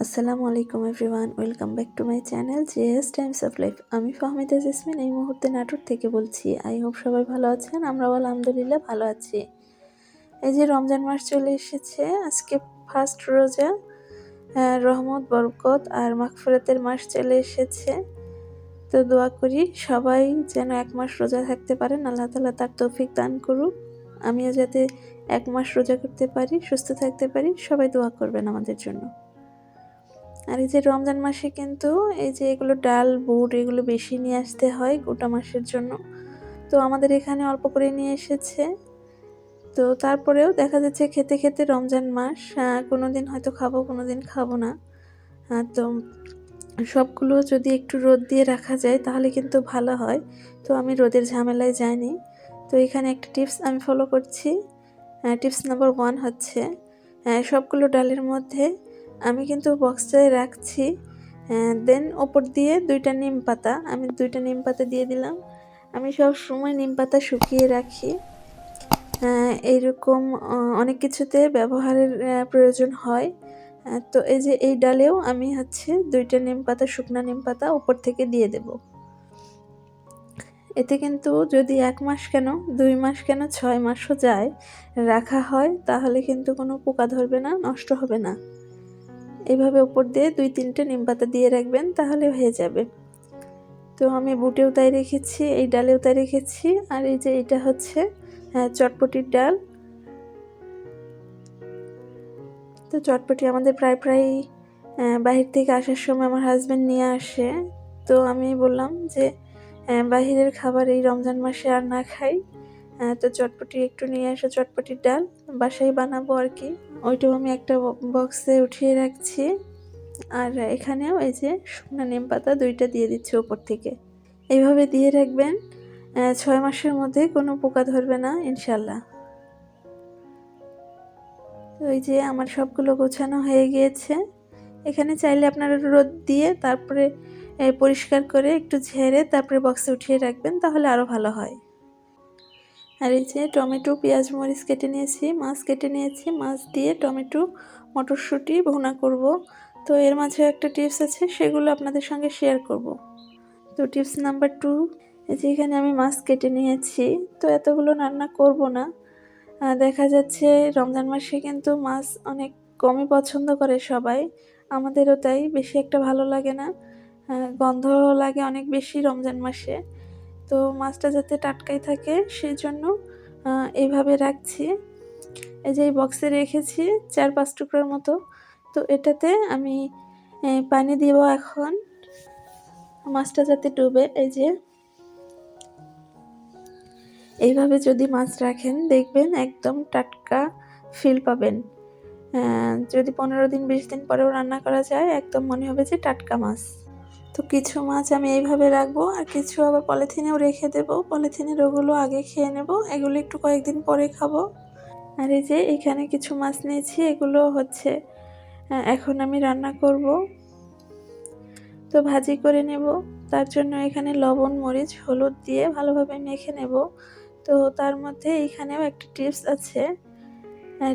আসসালামু আলাইকুম everyone, welcome back to my channel GS Times of Life. আমি Fahmida jasmine, এই মুহূর্তে নাটোর থেকে বলছি। আই হোপ সবাই ভালো আছেন, আমরাও আলহামদুলিল্লাহ ভালো আছি। এই যে রমজান মাস চলে এসেছে, আজকে ফার্স্ট রোজা রহমত, বরকত আর মাগফিরাতের মাস চলে এসেছে। তো দোয়া করি সবাই যেন এক মাস রোজা থাকতে পারেন, আল্লাহ তালা তার তৌফিক দান করুক। আমিও যাতে এক মাস রোজা করতে পারি, সুস্থ থাকতে পারি, সবাই দোয়া করবেন আমাদের জন্য। আর এই যে রমজান মাসে কিন্তু এই যে এগুলো ডাল, বুট এগুলো বেশি নিয়ে আসতে হয় গোটা মাসের জন্য। তো আমাদের এখানে অল্প করে নিয়ে এসেছে। তো তারপরেও দেখা যাচ্ছে খেতে খেতে রমজান মাস কোনো দিন হয়তো খাব কোনো দিন খাব না। তো সবগুলো যদি একটু রোদ দিয়ে রাখা যায় তাহলে কিন্তু ভালো হয়। তো আমি রোদের ঝামেলায় যাইনি। তো এখানে একটা টিপস আমি ফলো করছি। টিপস নাম্বার ওয়ান হচ্ছে সবগুলো ডালের মধ্যে আমি কিন্তু বক্সটায় রাখছি। দেন ওপর দিয়ে দুইটা নিম পাতা। আমি দুইটা নিম পাতা দিয়ে দিলাম। আমি সব সময় নিম পাতা শুকিয়ে রাখি। এইরকম অনেক কিছুতে ব্যবহারের প্রয়োজন হয়। তো এই যে এই ডালেও আমি হচ্ছে দুইটা নিম পাতা, শুকনা নিম পাতা উপর থেকে দিয়ে দেব। এতে কিন্তু যদি এক মাস কেন, দুই মাস কেন, ছয় মাসও যায়, রাখা হয়, তাহলে কিন্তু কোনো পোকা ধরবে না, নষ্ট হবে না। এভাবে উপর দিয়ে দুই তিনটে নিম পাতা দিয়ে রাখবেন তাহলে হয়ে যাবে। তো আমি বুটেও তাই রেখেছি এই ডালেও তাই রেখেছি আর এই যে এটা হচ্ছে হ্যাঁ, চটপটির ডাল। তো চটপটি আমাদের প্রায় প্রায় বাহির থেকে আসার সময় আমার হাজব্যান্ড নিয়ে আসে। তো আমি বললাম যে বাহিরের খাবার এই রমজান মাসে আর না খাই। তো চটপটি একটু নিয়ে আসো চটপটির ডাল। বাসায় বানাবো আর কি। ওইটাও আমি একটা বক্সে উঠিয়ে রাখছি। আর এখানেও এই যে শুকনো নিম পাতা দুইটা দিয়ে দিচ্ছি ওপর থেকে। এইভাবে দিয়ে রাখবেন ছয় মাসের মধ্যে কোনো পোকা ধরবে না ইনশাল্লাহ এই যে আমার সবগুলো গোছানো হয়ে গিয়েছে। এখানে চাইলে আপনারা রোদ দিয়ে তারপরে পরিষ্কার করে একটু ঝেড়ে তারপরে বক্সে উঠিয়ে রাখবেন, তাহলে আরও ভালো হয়। আর এই যে টমেটো, পেঁয়াজ, মরিচ কেটে নিয়েছি, মাছ কেটে নিয়েছি, মাছ দিয়ে টমেটো, মটরশুঁটি ভুনা করব। তো এর মাঝে একটা টিপস আছে, সেগুলো আপনাদের সঙ্গে শেয়ার করব। তো টিপস নাম্বার টু, এই যে এখানে আমি মাছ কেটে নিয়েছি, তো এতগুলো রান্না করব না। দেখা যাচ্ছে রমজান মাসে কিন্তু মাছ অনেক কমই পছন্দ করে সবাই, আমাদেরও তাই, বেশি একটা ভালো লাগে না। গন্ধ লাগে অনেক বেশি রমজান মাসে। তো মাছটা যাতে টাটকাই থাকে সেই জন্য এইভাবে রাখছি। এই যে এই বক্সে রেখেছি চার পাঁচ টুকরোর মতো। তো এটাতে আমি পানি দিব এখন। মাছটা যাতে ডুবে, এই যে। এইভাবে যদি মাছ রাখেন, দেখবেন একদম টাটকা ফিল পাবেন। যদি পনেরো দিন, বিশ দিন পরেও রান্না করা যায়, একদম মনে হবে যে টাটকা মাছ। তো কিছু মাছ আমি এইভাবে রাখব, আর কিছু আবার পলিথিনেও রেখে দেবো। পলিথিনের ওগুলো আগে খেয়ে নেব, এগুলো একটু কয়েকদিন পরে খাব। আর এই যে এখানে কিছু মাছ নিয়েছি, এগুলো হচ্ছে এখন আমি রান্না করব। তো ভাজি করে নেব, তার জন্য এখানে লবণ, মরিচ, হলুদ দিয়ে ভালোভাবে মেখে নেব। তো তার মধ্যে এখানেও একটা টিপস আছে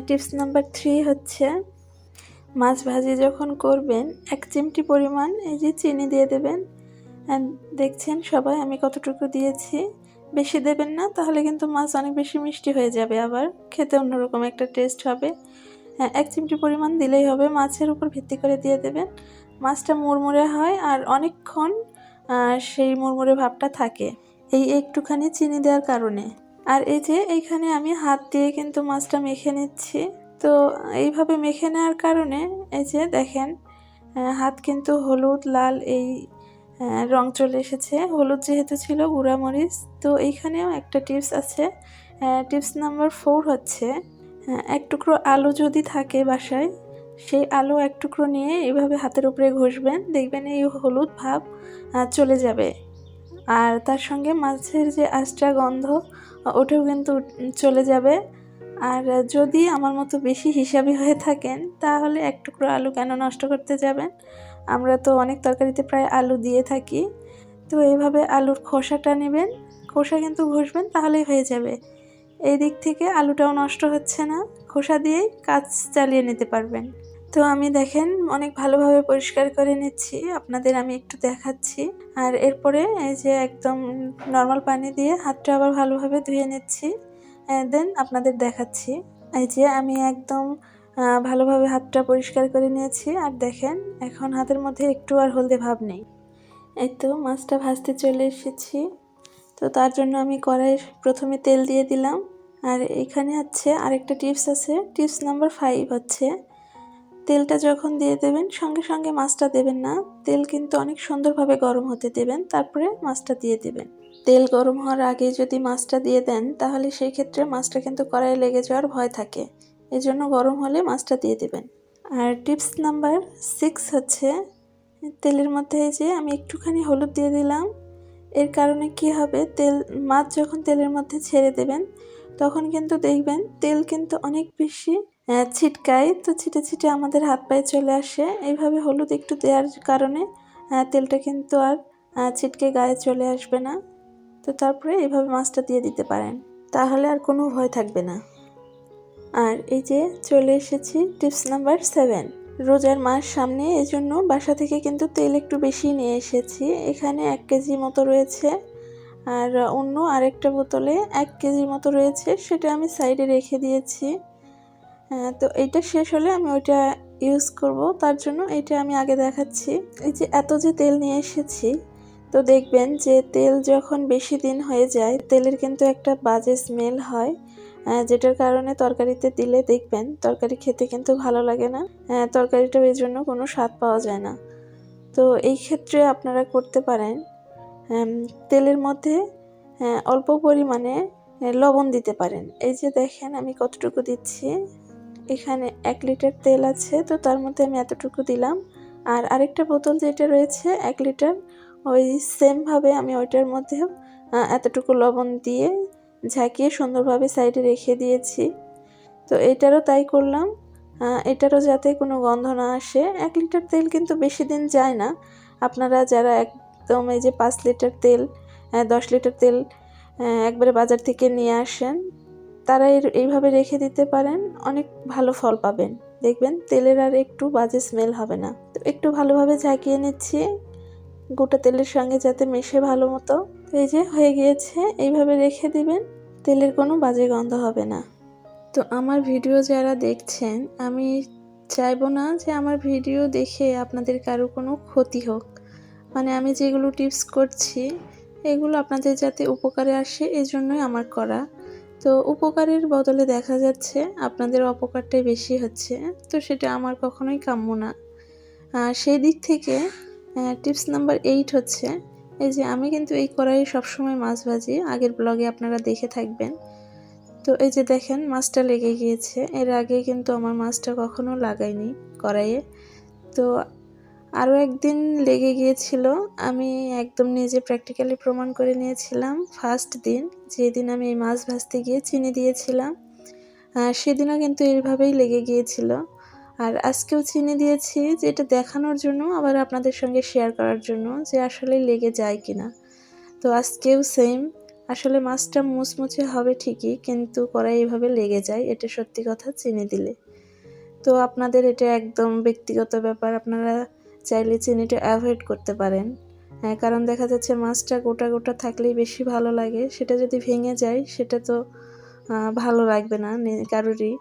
টিপস নাম্বার থ্রি হচ্ছে মাছ ভাজি যখন করবেন, এক চিমটি পরিমাণ এই যে চিনি দিয়ে দেবেন। দেখছেন সবাই, আমি কতটুকু দিয়েছি। বেশি দেবেন না, তাহলে কিন্তু মাছ অনেক বেশি মিষ্টি হয়ে যাবে আবার। খেতে অন্যরকম একটা টেস্ট হবে। হ্যাঁ এক চিমটি পরিমাণ দিলেই হবে, মাছের উপর ভিত্তি করে দিয়ে দেবেন। মাছটা মুড়মুড়ে হয় আর অনেকক্ষণ সেই মুড়মুড়ে ভাবটা থাকে, এই একটুখানি চিনি দেওয়ার কারণে। আর এই যে, এইখানে আমি হাত দিয়ে কিন্তু মাছটা মেখে নিচ্ছি। তো এইভাবে মেখে নেওয়ার কারণে এই যে দেখেন হাত কিন্তু হলুদ, লাল এই রং চলে এসেছে। হলুদ যেহেতু ছিল, গুঁড়ামরিচ। তো এইখানেও একটা টিপস আছে টিপস নাম্বার ফোর হচ্ছে এক টুকরো আলু যদি থাকে বাসায়, সেই আলু এক টুকরো নিয়ে এইভাবে হাতের উপরে ঘষবেন। দেখবেন এই হলুদ ভাব চলে যাবে। আর তার সঙ্গে মাছের যে আঁচটা গন্ধ, ওটাও কিন্তু চলে যাবে। আর যদি আমার মতো বেশি হিসাবি হয়ে থাকেন, তাহলে এক টুকরো আলু কেন নষ্ট করতে যাবেন? আমরা তো অনেক তরকারিতে প্রায় আলু দিয়ে থাকি। তো এইভাবে আলুর খোসাটা নেবেন, খোসা কিন্তু ঘষবেন তাহলেই হয়ে যাবে। এই দিক থেকে আলুটাও নষ্ট হচ্ছে না, খোসা দিয়েই কাজ চালিয়ে নিতে পারবেন। তো আমি দেখেন অনেক ভালোভাবে পরিষ্কার করে নিচ্ছি, আপনাদের আমি একটু দেখাচ্ছি। আর এরপরে এই যে একদম নর্মাল পানি দিয়ে হাতটা আবার ভালোভাবে ধুয়ে নিচ্ছি। দেন আপনাদের দেখাচ্ছি। এই যে আমি একদম ভালোভাবে হাতটা পরিষ্কার করে নিয়েছি। আর দেখেন, এখন হাতের মধ্যে একটু আর হলদে ভাব নেই। এই তো মাছটা ভাজতে চলে এসেছি। তো তার জন্য আমি কড়াই প্রথমে তেল দিয়ে দিলাম। আর এখানে হচ্ছে আরেকটা টিপস আছে। টিপস নাম্বার ফাইভ হচ্ছে, তেলটা যখন দিয়ে দেবেন, সঙ্গে সঙ্গে মাছটা দেবেন না। তেল কিন্তু অনেক সুন্দরভাবে গরম হতে দেবেন। তারপরে মাছটা দিয়ে দেবেন। তেল গরম হওয়ার আগে যদি মাছটা দিয়ে দেন, তাহলে সেই ক্ষেত্রে মাছটা কিন্তু কড়াইয়ে লেগে যাওয়ার ভয় থাকে। এই জন্য গরম হলে মাছটা দিয়ে দেবেন। আর টিপস নাম্বার সিক্স হচ্ছে, তেলের মধ্যে যে আমি একটুখানি হলুদ দিয়ে দিলাম। এর কারণে কি হবে? তেল, মাছ যখন তেলের মধ্যে ছেড়ে দেবেন, তখন কিন্তু দেখবেন তেল কিন্তু অনেক বেশি ছিটকায়। তো ছিটে ছিটে আমাদের হাত পায়ে চলে আসে। এইভাবে হলুদ একটু দেওয়ার কারণে তেলটা কিন্তু আর ছিটকে গায়ে চলে আসবে না। তো তারপরে এভাবে মাছটা দিয়ে দিতে পারেন। তাহলে আর কোনো ভয় থাকবে না। আর এই যে চলে এসেছি টিপস নাম্বার সেভেন। রোজার মাস সামনে, এজন্য বাসা থেকে কিন্তু তেল একটু বেশি নিয়ে এসেছি। এখানে এক কেজি মতো রয়েছে। আর অন্য আরেকটা বোতলে এক কেজি মতো রয়েছে, সেটা আমি সাইডে রেখে দিয়েছি। তো এইটা শেষ হলে আমি ওইটা ইউজ করব। তার জন্য এটা আমি আগে দেখাচ্ছি। এই যে এত যে তেল নিয়ে এসেছি তো দেখবেন যে তেল যখন বেশি দিন হয়ে যায় তেলের কিন্তু একটা বাজে স্মেল হয় যেটার কারণে তরকারিতে দিলে দেখবেন তরকারি খেতে কিন্তু ভালো লাগে না আহ, তরকারিটাও এই জন্য কোনো স্বাদ পাওয়া যায় না। তো এই ক্ষেত্রে আপনারা করতে পারেন তেলের মধ্যে অল্প পরিমাণে লবণ দিতে পারেন। এই যে দেখেন আমি কতটুকু দিচ্ছি এখানে এক লিটার তেল আছে তো তার মধ্যে আমি এতটুকু দিলাম। আর আরেকটা বোতল যেটা রয়েছে এক লিটার ওই সেমভাবে আমি ওইটার মধ্যে এতটুকু লবণ দিয়ে ঝাঁকিয়ে সুন্দরভাবে সাইডে রেখে দিয়েছি। তো এটারও তাই করলাম। এটারও যাতে কোনো গন্ধ না আসে, এক লিটার তেল কিন্তু বেশি দিন যায় না। আপনারা যারা একদম এই যে পাঁচ লিটার তেল দশ লিটার তেল একবারে বাজার থেকে নিয়ে আসেন, তারা এইভাবে রেখে দিতে পারেন, অনেক ভালো ফল পাবেন। দেখবেন তেলের আর একটু বাজে স্মেল হবে না। তো একটু ভালোভাবে ঝাঁকিয়ে নিচ্ছি। গোটা তেলের সঙ্গে যাতে মেশে ভালো মতো। এই যে, হয়ে গিয়েছে। এইভাবে রেখে দিবেন, তেলের কোনো বাজে গন্ধ হবে না। তো আমার ভিডিও যারা দেখছেন, আমি চাইব না যে আমার ভিডিও দেখে আপনাদের কারও কোনো ক্ষতি হোক। মানে আমি যেগুলো টিপস করছি, এগুলো আপনাদের যাতে উপকারে আসে এই জন্যই আমার করা। তো উপকারের বদলে দেখা যাচ্ছে, আপনাদের অপকারটাই বেশি হচ্ছে। তো সেটা আমার কখনোই কাম্য না। সেই দিক থেকে টিপস নাম্বার এইট হচ্ছে, এই যে আমি কিন্তু এই কড়াইয়ে সবসময় মাছ ভাজি, আগের ব্লগে আপনারা দেখে থাকবেন। তো এই যে দেখেন, মাছটা লেগে গিয়েছে, এর আগে কিন্তু আমার মাছটা কখনো লাগাইনি কড়াইয়ে। তো আরও একদিন লেগে গিয়েছিল, আমি একদম নিজে প্র্যাকটিক্যালি প্রমাণ করে নিয়েছিলাম ফার্স্ট দিন, যেদিন আমি এই মাছ ভাজতে গিয়ে চিনি দিয়েছিলাম। সেদিনও কিন্তু এইভাবেই লেগে গিয়েছিল। আর আজকেও চিনি দিয়েছি যে এটা দেখানোর জন্য, আবার আপনাদের সঙ্গে শেয়ার করার জন্য যে আসলে লেগে যায় কিনা। তো আজকেও সেম আসলে মাছটা মুচমুচে হবে ঠিকই, কিন্তু কড়াই এইভাবে লেগে যায়, এটা সত্যি কথা চিনি দিলে। তো আপনাদের এটা একদম ব্যক্তিগত ব্যাপার, আপনারা চাইলে চিনিটা অ্যাভয়েড করতে পারেন। হ্যাঁ কারণ দেখা যাচ্ছে মাছটা গোটা গোটা থাকলেই বেশি ভালো লাগে, সেটা যদি ভেঙে যায়, সেটা তো ভালো লাগবে নে- কারোরই।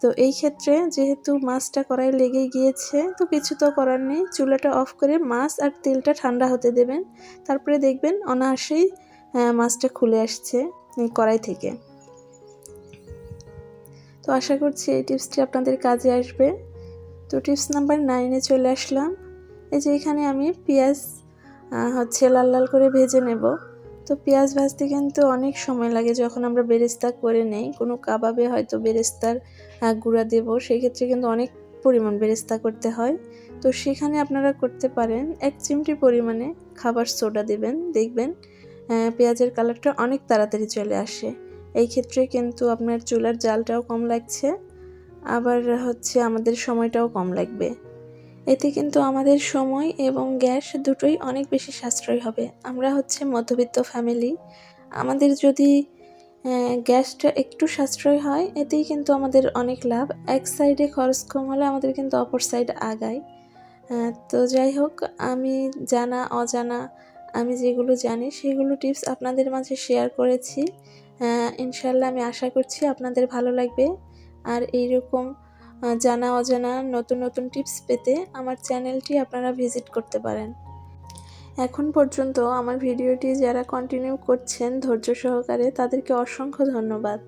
তো এই ক্ষেত্রে যেহেতু মাছটা কড়াই লেগে গিয়েছে, তো কিছু তো করার নেই। চুলাটা অফ করে মাছ আর তেলটা ঠান্ডা হতে দেবেন। তারপরে দেখবেন অনায়াসেই মাছটা খুলে আসছে কড়াই থেকে। তো আশা করছি এই টিপসটি আপনাদের কাজে আসবে। তো টিপস নাম্বার নাইনে চলে আসলাম। এই যে এখানে আমি পেঁয়াজ হচ্ছে লাল লাল করে ভেজে নেব। তো পেঁয়াজ ভাজতে কিন্তু অনেক সময় লাগে যখন আমরা বেরেস্তা করে নেই। কোনো কাবাবে হয়তো বেরেস্তার গুঁড়া দেব সেই ক্ষেত্রে কিন্তু অনেক পরিমাণ বেরেস্তা করতে হয়। তো সেখানে আপনারা করতে পারেন, এক চিমটি পরিমাণে খাবার সোডা দেবেন, দেখবেন পেঁয়াজের কালারটা অনেক তাড়াতাড়ি চলে আসে। এই ক্ষেত্রে কিন্তু আপনার চুলার জালটাও কম লাগছে, আবার হচ্ছে আমাদের সময়টাও কম লাগবে। এতে কিন্তু আমাদের সময় এবং গ্যাস দুটোই অনেক বেশি সাশ্রয় হবে। আমরা হচ্ছে মধ্যবিত্ত ফ্যামিলি আমাদের যদি গ্যাসটা একটু সাশ্রয় হয়, এতেই কিন্তু আমাদের অনেক লাভ। এক সাইডে খরচ কম হলে আমাদের কিন্তু অপর সাইড আগায়। তো যাই হোক, আমি জানা, অজানা, আমি যেগুলো জানি, সেগুলো টিপস আপনাদের মাঝে শেয়ার করেছি। ইনশাল্লাহ আমি আশা করছি আপনাদের ভালো লাগবে। আর এইরকম জানা অজানা নতুন নতুন টিপস পেতে আমার চ্যানেলটি আপনারা ভিজিট করতে পারেন। এখন পর্যন্ত আমার ভিডিওটি যারা কন্টিনিউ করছেন ধৈর্য সহকারে তাদেরকে অসংখ্য ধন্যবাদ।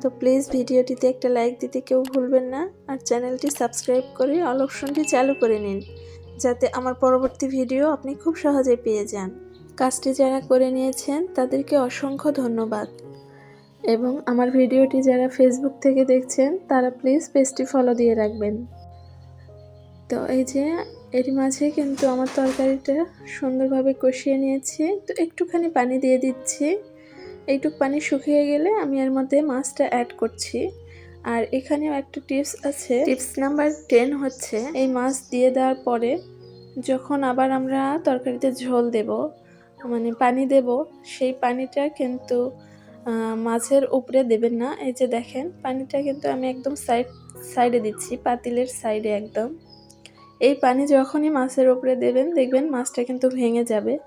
তো প্লিজ ভিডিওটিতে একটা লাইক দিতে কেউ ভুলবেন না আর চ্যানেলটি সাবস্ক্রাইব করে অল অপশনটি চালু করে নিন, যাতে আমার পরবর্তী ভিডিও আপনি খুব সহজে পেয়ে যান। কাজটি যারা করে নিয়েছেন তাদেরকে অসংখ্য ধন্যবাদ। এবং আমার ভিডিওটি যারা ফেসবুক থেকে দেখছেন, তারা প্লিজ পেজটি ফলো দিয়ে রাখবেন। তো এই যে, এর মাঝে কিন্তু আমার তরকারিটা সুন্দরভাবে কষিয়ে নিয়েছি। তো একটুখানি পানি দিয়ে দিচ্ছি। এইটুক পানি শুকিয়ে গেলে আমি এর মধ্যে মাছটা অ্যাড করছি। আর এখানেও একটা টিপস আছে। টিপস নাম্বার টেন হচ্ছে, এই মাছ দিয়ে দেওয়ার পরে যখন আবার আমরা তরকারিতে ঝোল দেব মানে পানি দেব, সেই পানিটা কিন্তু মাছের উপরে দেবেন না। এই যে দেখেন পানিটা কিন্তু আমি একদম সাইড সাইডে দিচ্ছি পাতিলের সাইডে একদম। এই পানি যখনই মাছের উপরে দেবেন দেখবেন মাছটা কিন্তু ভেঙে যাবে।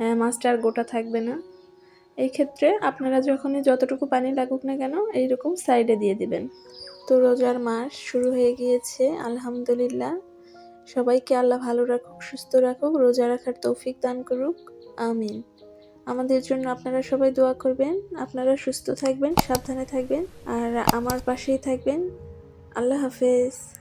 আহ, মাছটা আর গোটা থাকবে না। এই ক্ষেত্রে আপনারা যখনই যতটুকু পানি লাগুক না কেন এইরকম সাইডে দিয়ে দিবেন। তো রোজার মাস শুরু হয়ে গিয়েছে আলহামদুলিল্লাহ। সবাইকে আল্লাহ ভালো রাখুক সুস্থ রাখুক রোজা রাখার তৌফিক দান করুক। আমিন। আমাদের জন্য আপনারা সবাই দোয়া করবেন। আপনারা সুস্থ থাকবেন, সাবধানে থাকবেন, আর আমার পাশেই থাকবেন। আল্লাহ হাফেজ।